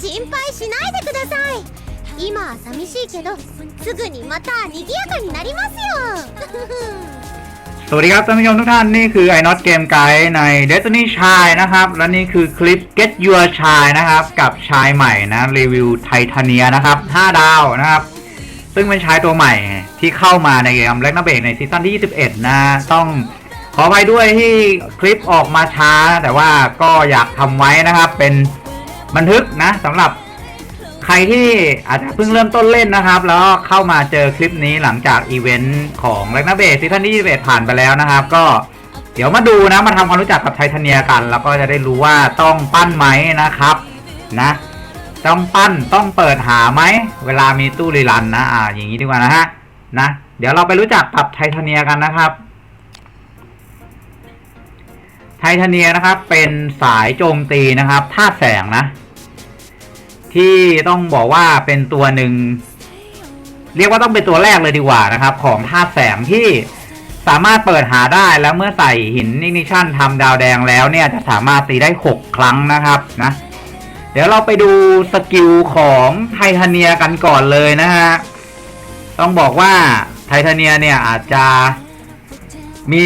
心配しないでください今は寂しいけどすぐにまた賑やかになりますよ สวัสดีครับท่านผู้ชมทุกท่านนี่คือ i n o t Game Guide ใน Destiny ชายนะครับ และนี่คือคลิป Get Your ชายนะครับ กับชายใหม่นะรีวิวไททาเนียนะครับ 5 ดาวนะครับ ซึ่งเป็นชายตัวใหม่ที่เข้ามาในเกมแล็กนาเบกในซีซั่นที่ 21 นะ ต้องขออภัยด้วยที่คลิปออกมาช้า แต่ว่าก็อยากทำไว้นะครับ เป็น บันทึกนะสำหรับใครที่อาจจะเพิ่งเริ่มต้นเล่นนะครับ แล้วก็เข้ามาเจอคลิปนี้หลังจากอีเวนต์ของแลกนาเบสซีซั่นที่21ผ่านไปแล้วนะครับ ก็เดี๋ยวมาดูนะมาทำความรู้จักกับไททเนียกัน แล้วก็จะได้รู้ว่าต้องปั้นไหมนะครับนะต้องปั้นต้องเปิดหาไหมเวลามีตู้รีรันนะอ่าอย่างนี้ดีกว่านะฮะนะ เดี๋ยวเราไปรู้จักกับไททเนียกันนะครับไททเนียนะครับเป็นสายโจมตีนะครับธาตุแสงนะ ที่ต้องบอกว่าเป็นตัวหนึ่ง เรียกว่าต้องเป็นตัวแรกเลยดีกว่านะครับ ของธาตุแสงที่สามารถเปิดหาได้แล้วเมื่อใส่หินนิกนิชั่นทำดาวแดงแล้วเนี่ยจะสามารถตีได้ 6 ครั้งนะครับนะเดี๋ยวเราไปดูสกิลของไททเนียกันก่อนเลยนะฮะ ต้องบอกว่าไททเนียเนี่ยอาจจะมี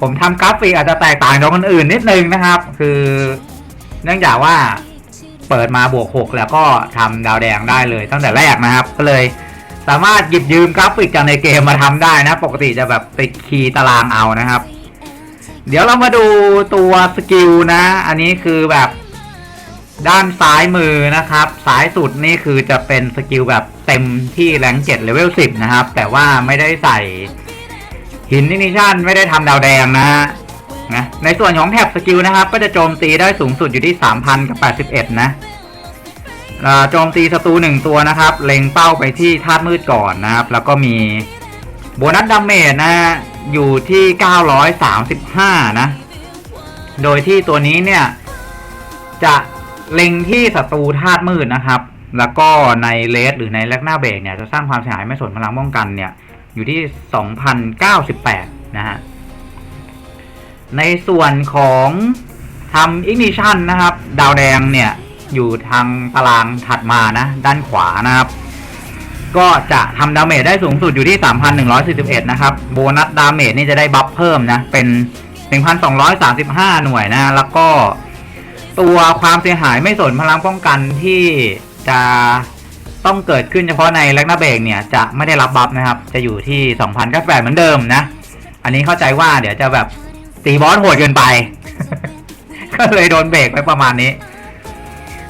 ผมทำกราฟิกอาจจะแตกต่างจากคนอื่นนิดนึงนะครับ คือเนื่องจากว่า เปิดมาบวก 6 แล้วก็ทำดาวแดงได้เลยตั้งแต่แรกนะครับ ก็เลยสามารถหยิบยืมกราฟิกจากในเกมมาทำได้นะ ปกติจะแบบไปคีย์ตารางเอานะครับ เดี๋ยวเรามาดูตัวสกิลนะ อันนี้คือแบบด้านซ้ายมือนะครับซ้ายสุดนี่คือจะเป็นสกิลแบบเต็มที่แรง7เลเวล10นะครับ แต่ว่าไม่ได้ใส่หินนินิชั่นไม่ได้ทำดาวแดงนะฮะ นะในส่วนของแท็บสกิลนะครับ ก็จะโจมตีได้สูงสุดอยู่ที่ 3,000 กับ 81 นะเอ่อโจมตีศัตรูหนึ่งตัวนะครับ เล็งเป้าไปที่ธาตุมืดก่อนนะครับ แล้วก็มีโบนัสดาเมจนะอยู่ที่ 935 นะ โดยที่ตัวนี้เนี่ย จะเล็งที่ศัตรูธาตุมืดนะครับ แล้วก็ในเลสหรือในแลกหน้าเบรกเนี่ยจะสร้างความเสียหายไม่สนพลังป้องกันเนี่ย อยู่ที่ 2,098 นะฮะ ในส่วนของทำ ignition นะครับ ดาวแดงเนี่ย อยู่ทางตารางถัดมานะ ด้านขวานะครับ ก็จะทำดาเมจได้สูงสุดอยู่ที่ 3,141 นะครับ โบนัสดาเมจนี่จะได้บัฟเพิ่มนะ เป็น 1,235 หน่วยนะ แล้วก็ตัวความเสียหายไม่สนพลังป้องกันที่จะต้องเกิดขึ้นเฉพาะในแลกนาเบกเนี่ยจะไม่ได้รับบัฟนะครับ จะอยู่ที่ 2,098เหมือนเดิมนะ อันนี้เข้าใจว่าเดี๋ยวจะแบบ ตีบอสโหดเกินไป ก็เลยโดนเบรกไปประมาณนี้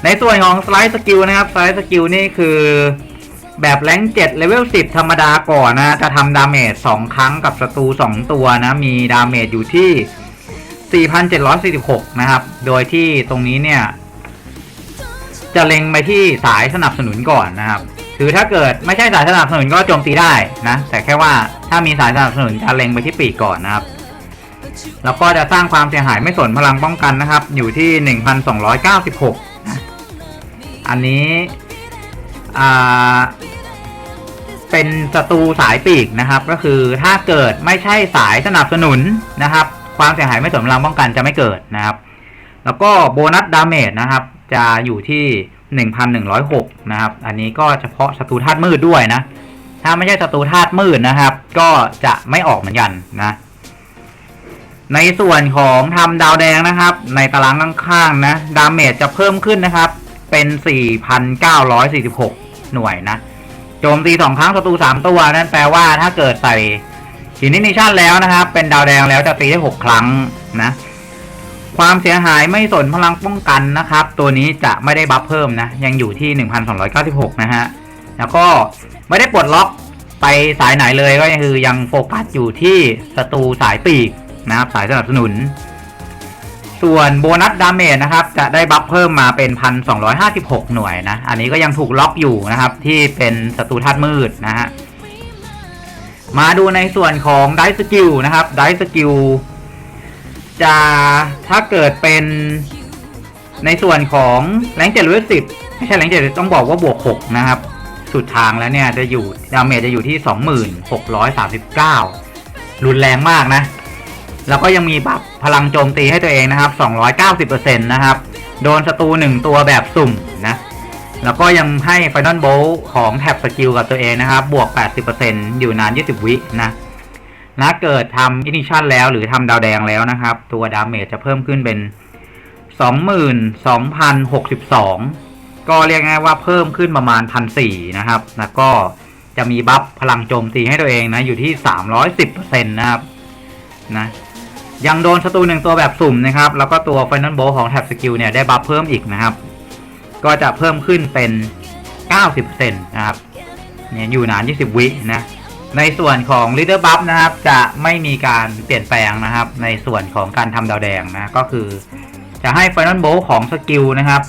ในส่วนของสไลด์สกิลนะครับ สไลด์สกิลนี่คือแบบแรงเจ็ดเลเวลสิบธรรมดาก่อนนะ จะทำดาเมจสองครั้งกับศัตรูสองตัวนะ มีดาเมจอยู่ที่ 4,746 นะครับ โดยที่ตรงนี้เนี่ย จะเล็งไปที่สายสนับสนุนก่อนนะครับ คือถ้าเกิดไม่ใช่สายสนับสนุนก็โจมตีได้นะ แต่แค่ว่าถ้ามีสายสนับสนุนจะเล็งไปที่ปีกก่อนนะครับ แล้วก็จะสร้างความเสียหายไม่สนพลังป้องกันนะครับ อยู่ที่ 1,296นะอันนี้เป็นศัตรูสายปีกนะครับ ก็คือถ้าเกิดไม่ใช่สายสนับสนุนนะครับ ความเสียหายไม่สนพลังป้องกันจะไม่เกิดนะครับ แล้วก็โบนัสดาเมจนะครับ จะอยู่ที่ 1,106 นะครับ อันนี้ก็เฉพาะศัตรูธาตุมืดด้วยนะ ถ้าไม่ใช่ศัตรูธาตุมืดนะครับ ก็จะไม่ออกเหมือนกันนะ ในส่วนของทำดาวแดงนะครับ ในตารางข้างๆนะ ดาเมจจะเพิ่มขึ้นนะครับ เป็น 4,946 หน่วยนะ โจมตีสองครั้งศัตรูสามตัวนั่นแปลว่าถ้าเกิดใส่หินนินิชั่นแล้วนะครับ เป็นดาวแดงแล้วจะตีได้ 6 ครั้งนะ ความเสียหายไม่สนพลังป้องกันนะครับ ตัวนี้จะไม่ได้บัฟเพิ่มนะ ยังอยู่ที่ 1,296 นะฮะ แล้วก็ไม่ได้ปลดล็อกไปสายไหนเลยก็คือยังโฟกัสอยู่ที่ศัตรูสายปีก นะครับสายสนับสนุน ส่วนโบนัสดาเมจนะครับ จะได้บัฟเพิ่มมาเป็น 1,256 หน่วยนะ อันนี้ก็ยังถูกล็อกอยู่นะครับ ที่เป็นศัตรูธาตุมืดนะฮะมาดูในส่วนของไดสกิลนะครับไดสกิลจะถ้าเกิดเป็นในส่วนของแรงเจ็ดหรือสิบไม่ใช่แรงเจ็ดต้องบอกว่าบวก6นะครับ สุดทางแล้วเนี่ยจะอยู่ดาเมจจะอยู่ที่2639รุนแรงมากนะ แล้วก็ยังมีบัฟพลังโจมตีให้ตัวเองนะครับ 290%นะครับ โดนศัตรูหนึ่งตัวแบบสุ่มนะ แล้วก็ยังให้ Final Bolt ของแท็บสกิลกับตัวเองนะครับ บวก 80%อยู่นาน 20 วินะนะเกิดทำอินิชันแล้วหรือทำดาวแดงแล้วนะครับ ตัวดาเมจจะเพิ่มขึ้นเป็น 22,062 ก็เรียกง่ายว่าเพิ่มขึ้นประมาณ 1,400 นะครับ แล้วก็จะมีบัฟพลังโจมตีให้ตัวเองนะ อยู่ที่ 310%นะครับนะ ยังโดนศัตรูหนึ่งตัวแบบสุ่มนะครับ แล้วก็ตัว Final Bolt ของแท็บสกิลเนี่ยได้บัฟเพิ่มอีกนะครับ ก็จะเพิ่มขึ้นเป็น 90%นะครับเนี่ยอยู่นาน 20 วินะ ในส่วนของ Leader Buff นะครับ จะไม่มีการเปลี่ยนแปลงนะครับ ในส่วนของการทำดาวแดงนะ ก็คือ จะให้ Final Bolt ของสกิลนะครับ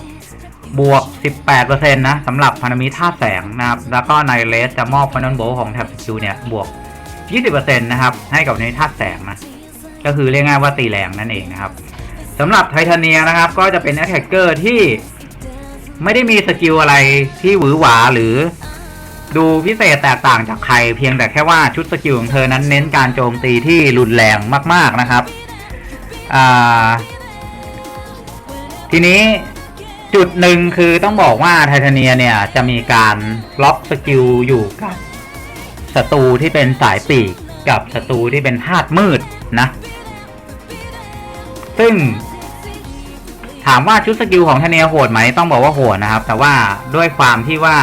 บวก 18%นะสำหรับพันธมิตรธาตุแสงนะครับ แล้วก็ในเลสจะมอบ Final Bolt ของแท็บสกิลเนี่ยบวก 20%นะครับ ให้กับในธาตุแสงนะ ก็คือเรียกง่ายว่าตีแรงนั่นเองนะครับสำหรับไทเทเนียนะครับ ก็จะเป็นแอ t แทกเกอร์ที่ไม่ได้มีสกิลอะไรที่หวือหวาหรือดูพิเศษแตกต่างจากใคร เพียงแต่แค่ว่าชุดสกิลของเธอนั้นเน้นการโจมตีที่รุนแรงมาก ๆนะครับ ทีนี้จุดหนึ่งคือต้องบอกว่าไทเทเนียเนี่ย จะมีการล็อกสกิลอยู่กับศัตรูที่เป็นสายปีกกับศัตรูที่เป็นธาตุมืดนะ ซึ่ง ถามว่าชุดสกิลของทเทเนียโหดไหมต้องบอกว่าโหดนะครับ แต่ว่าด้วยความที่ว่า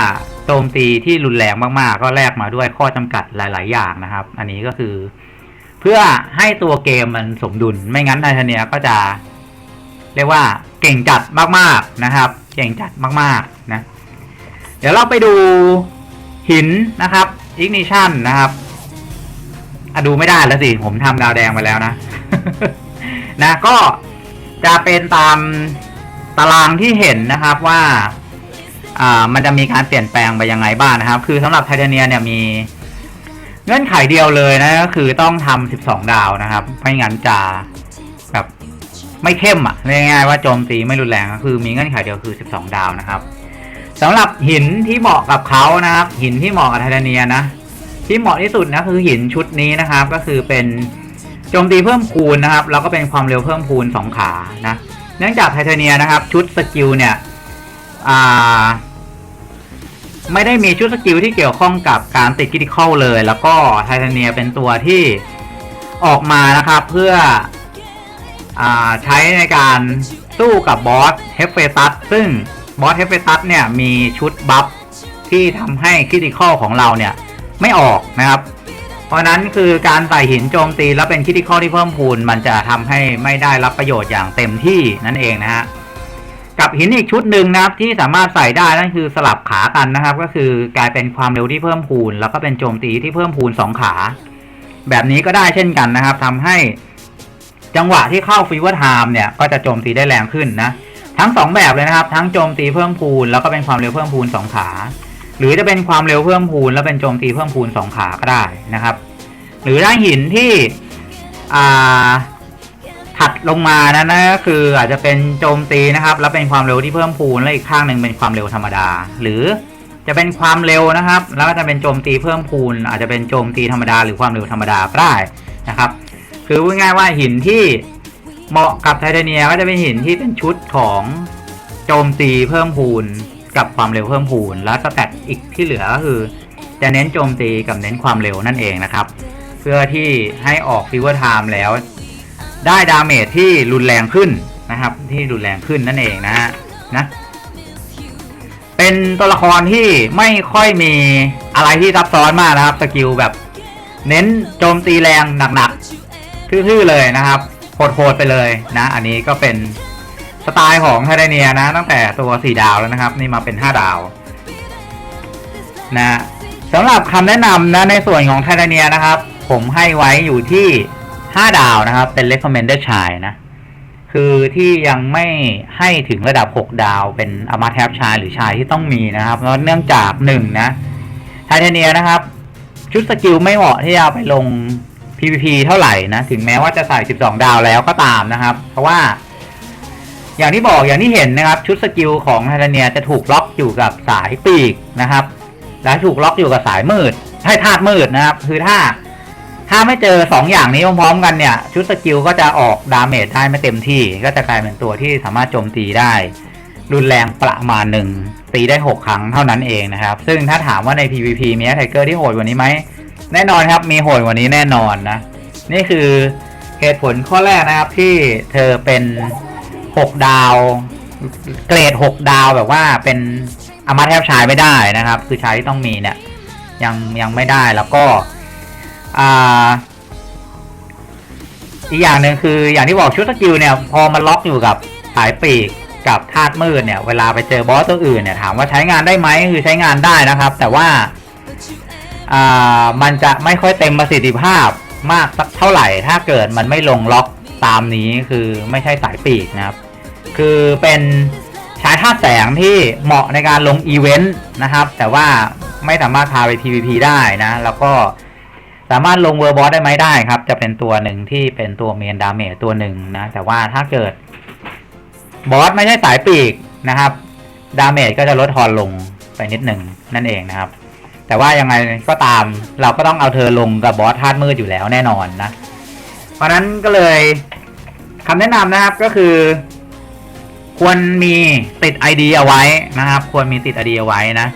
โจมตีที่รุนแรงมากๆ ก็แลกมาด้วยข้อจำกัดหลาย ๆ อย่างนะครับ อันนี้ก็คือ เพื่อให้ตัวเกมมันสมดุล ไม่งั้นไทเทเนียก็จะ เรียกว่าเก่งจัดมากๆนะครับ เก่งจัดมากๆนะ เดี๋ยวเราไปดูหินนะครับ ignition นะครับอะดูไม่ได้แล้วสิ ผมทำดาวแดงไปแล้วนะ นะก็จะเป็นตามตารางที่เห็นนะครับว่าอ่ามันจะมีการเปลี่ยนแปลงไปยังไงบ้างนะครับ คือสำหรับไทเทเนียเนี่ยมีเงื่อนไขเดียวเลยนะก็คือต้องทำ 12 ดาวนะครับ ไม่งั้นจะแบบไม่เข้มอะเรียกง่ายๆว่าโจมตีไม่รุนแรงก็คือมีเงื่อนไขเดียวคือ 12 ดาวนะครับสำหรับหินที่เหมาะกับเขานะครับ หินที่เหมาะกับไทเทเนียนะที่เหมาะที่สุดนะคือหินชุดนี้นะครับ ก็คือเป็น จมตีเพิ่มคูณนะครับ แล้วก็เป็นความเร็วเพิ่มคูณสองขานะ เนื่องจากไทเทเนียนะครับ ชุดสกิลเนี่ยไม่ได้มีชุดสกิลที่เกี่ยวข้องกับการติดกิติคอลเลย แล้วก็ไทเทเนียเป็นตัวที่ออกมานะครับ เพื่ออใช้ในการสู้กับบอสเฮฟเฟตัสซึ่งบอสเฮฟเฟตัสเนี่ยมีชุดบัฟที่ทำให้คิติคอลของเราเนี่ยไม่ออกนะครับ เพราะนั้นคือการใส่หินโจมตีแล้วเป็นคิติคอที่เพิ่มพูน มันจะทำให้ไม่ได้รับประโยชน์อย่างเต็มที่นั่นเองนะฮะกับหินอีกชุดหนึ่งนะครับที่สามารถใส่ได้นั่นคือสลับขากันนะครับ ก็คือกลายเป็นความเร็วที่เพิ่มพูน แล้วก็เป็นโจมตีที่เพิ่มพูนสองขา แบบนี้ก็ได้เช่นกันนะครับทำให้จังหวะที่เข้าฟีเวอร์ไทม์เนี่ยก็จะโจมตีได้แรงขึ้นนะทั้งสองแบบเลยนะครับ ทั้งโจมตีเพิ่มพูน แล้วก็เป็นความเร็วเพิ่มพูนสองขา หรือจะเป็นความเร็วเพิ่มพูน แล้วเป็นโจมตีเพิ่มพูนสองขาก็ได้นะครับ หรือได้หินที่ถัดลงมานะนะก็คืออาจจะเป็นโจมตีนะครับ แล้วเป็นความเร็วที่เพิ่มพูนและอีกข้างหนึ่งเป็นความเร็วธรรมดา หรือจะเป็นความเร็วนะครับ แล้วก็จะเป็นโจมตีเพิ่มพูน อาจจะเป็นโจมตีธรรมดา หรือความเร็วธรรมดาก็ได้นะครับ คือพูดง่ายว่าหินที่เหมาะกับไทเทเนียก็จะเป็นหินที่เป็นชุดของโจมตีเพิ่มพูน กับความเร็วเพิ่มพูน แล้วสแตทอีกที่เหลือก็คือ จะเน้นโจมตีกับเน้นความเร็วนั่นเองนะครับ เพื่อที่ให้ออกฟิวเวอร์ไทม์แล้ว ได้ดาเมจที่รุนแรงขึ้นนะครับ ที่รุนแรงขึ้นนั่นเองนะฮะนะเป็นตัวละครที่ไม่ค่อยมีอะไรที่ซับซ้อนมากนะครับสกิลแบบ เน้นโจมตีแรงหนักๆทื่อๆเลยนะครับโหดๆไปเลยนะ อันนี้ก็เป็น สไตล์ของไทเทเนียนะ ตั้งแต่ตัว 4 ดาวแล้วนะครับ นี่มาเป็น 5 ดาว นะสำหรับคำแนะนำนะในส่วนของไทเทเนียนะครับ ผมให้ไว้อยู่ที่ 5 ดาวนะครับ เป็น recommended ชายนะ คือที่ยังไม่ให้ถึงระดับ 6 ดาว เป็นอมาแทบชายหรือชายที่ต้องมีนะครับเพราะเนื่องจากหนึ่งนะไทเทเนียนะครับ ชุดสกิลไม่เหมาะที่จะไปลง PVP เท่าไหร่นะ ถึงแม้ว่าจะใส่ 12 ดาวแล้วก็ตามนะครับ เพราะว่า อย่างที่บอกอย่างที่เห็นนะครับ ชุดสกิลของไทเทเนียจะถูกล็อกอยู่กับสายปีกนะครับ และถูกล็อกอยู่กับสายมืดให้ธาตุมืดนะครับ คือถ้า ถ้าไม่เจอสองอย่างนี้พร้อมๆกันเนี่ย ชุดสกิลก็จะออกดาเมจได้ไม่เต็มที่ ก็จะกลายเป็นตัวที่สามารถโจมตีได้ รุนแรงประมาณหนึ่งตีได้ 6 ครั้งเท่านั้นเองนะครับ ซึ่งถ้าถามว่าใน PVP มีไทเกอร์ที่โหดกว่านี้ไหมแน่นอนครับมีโหดกว่านี้แน่นอนนะนี่คือเหตุผลข้อแรกนะครับที่เธอเป็น 6ดาว เกรด6ดาวแบบว่าเป็นอามาแทบใชายไม่ได้นะครับ คือใช้ต้องมีเนี่ย ยังยังไม่ได้แล้วก็อ่าอีกอย่างหนึ่งคืออย่างที่บอกชุดสกิลเนี่ย พอมันล็อกอยู่กับสายปีกกับธาตุมืดเนี่ย เวลาไปเจอบอสตัวอื่นเนี่ยถามว่าใช้งานได้ไหมคือใช้งานได้นะครับ แต่ว่าอ่ามันจะไม่ค่อยเต็มประสิทธิภาพมากสักเท่าไหร่ ถ้าเกิดมันไม่ลงล็อก ตามนี้คือไม่ใช่สายปีกนะครับ คือเป็นใช้ธาตุแสงที่เหมาะในการลงอีเวนต์นะครับ แต่ว่าไม่สามารถพาไป PVP ได้นะ แล้วก็สามารถลงเวอร์บอสได้ไหมได้ครับ จะเป็นตัวหนึ่งที่เป็นตัวเมนดาเมจตัวหนึ่งนะ แต่ว่าถ้าเกิดบอสไม่ใช่สายปีกนะครับ ดาเมจก็จะลดทอนลงไปนิดหนึ่งนั่นเองนะครับ แต่ว่ายังไงก็ตามเราก็ต้องเอาเธอลงกับบอสธาตุมืดอยู่แล้วแน่นอนนะ ราะนั้นก็เลยคำแนะนำนะครับก็คือ ควรมีติด ID เอาไว้นะครับ ควรมีติด ID เอาไว้นะ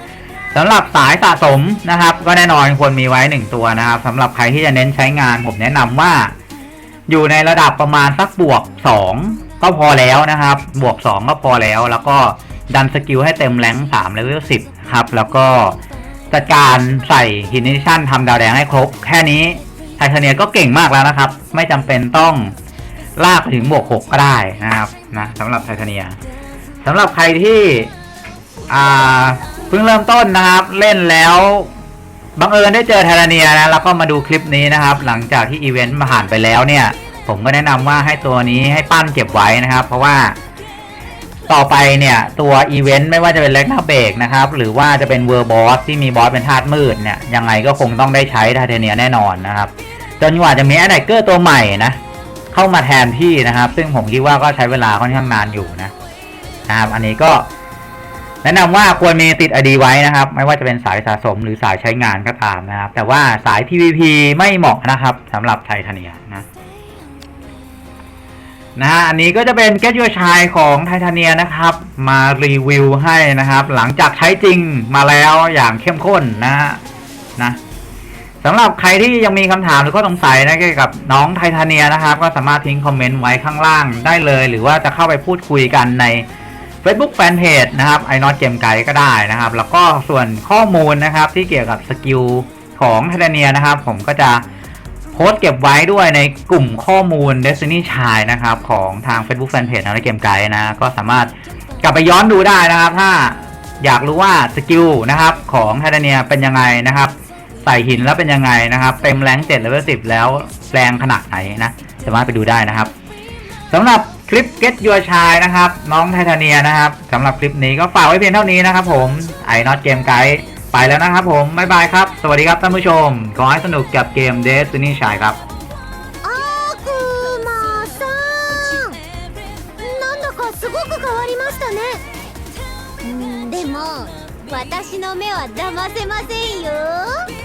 สำหรับสายสะสมนะครับ ก็แน่นอนควรมีไว้หนึ่งตัวนะครับสำหรับใครที่จะเน้นใช้งานผมแนะนำว่า อยู่ในระดับประมาณสักบวก2ก็พอแล้วนะครับ บวก2ก็พอแล้ว แล้วก็ดันสกิลให้เต็มแรงค์3เลเวล10ครับ แล้วก็จัดการใส่ฮินิชั่นทำดาวแดงให้ครบ แค่นี้ ไทเทเนียก็เก่งมากแล้วนะครับ ไม่จำเป็นต้องลากไปถึงบวก6ก็ได้นะครับนะสำหรับไทเทเนียสำหรับใครที่อ่าเพิ่งเริ่มต้นนะครับ เล่นแล้วบังเอิญได้เจอไทเทเนียนะแล้วก็มาดูคลิปนี้นะครับ หลังจากที่อีเวนต์มาผ่านไปแล้วเนี่ย ผมก็แนะนำว่าให้ตัวนี้ให้ปั้นเก็บไว้นะครับ เพราะว่า ต่อไปเนี่ยตัวอีเวนต์ไม่ว่าจะเป็นเล็กนาเบรกนะครับหรือว่าจะเป็นเวอร์บอสที่มีบอสเป็นธาตุมืดเนี่ยยังไงก็คงต้องได้ใช้ไทเทเนียแน่นอนนะครับจนกว่าจะมีแอดไดเกอร์ตัวใหม่นะเข้ามาแทนที่นะครับ ซึ่งผมคิดว่าก็ใช้เวลาค่อนข้างนานอยู่นะนะครับอันนี้ก็ แนะนำว่าควรมีติดอดีไว้นะครับ ไม่ว่าจะเป็นสายสะสมหรือสายใช้งานก็ตามนะครับ แต่ว่าสาย PVP ไม่เหมาะนะครับสำหรับไทเทเนียนะ นะฮะอันนี้ก็จะเป็น Get Your Shine ของไทเทเนียนะครับ มารีวิวให้นะครับ หลังจากใช้จริงมาแล้วอย่างเข้มข้นนะฮะนะสำหรับใครที่ยังมีคำถามหรือข้อสงสัยนะเกี่ยวกับน้องไทเทเนียนะครับ ก็สามารถทิ้งคอมเมนต์ไว้ข้างล่างได้เลย หรือว่าจะเข้าไปพูดคุยกันใน Facebook Fanpage นะครับไอนอตเกมไกด์ก็ได้นะครับ แล้วก็ส่วนข้อมูลนะครับที่เกี่ยวกับสกิลของไทเทเนียนะครับ ผมก็จะ พสต์เก็บไว้ด้วยในกลุ่มข้อมูล Destiny Child นะครับ ของทาง Facebook Fanpage นะเกมไกด์นะ ก็สามารถกลับไปย้อนดูได้นะครับ ถ้าอยากรู้ว่าสกิลนะครับของไทเทเนียเป็นยังไงนะครับ ใส่หินแล้วเป็นยังไงนะครับ เต็มแรงเจ็ดเลเวลสิบแล้วแรงขนาดไหนนะสามารถไปดูได้นะครับสำหรับคลิป Get Your Chai นะครับ น้องไทเทเนียนะครับสำหรับคลิปนี้ก็ฝากไว้เพียงเท่านี้นะครับผมไอ o t เกมไกด์ ไปแล้วนะครับผมบายบายครับ สวัสดีครับท่านผู้ชม ขอให้สนุกกับเกมเ Destiny ชายครับでも私の目は騙せませんよ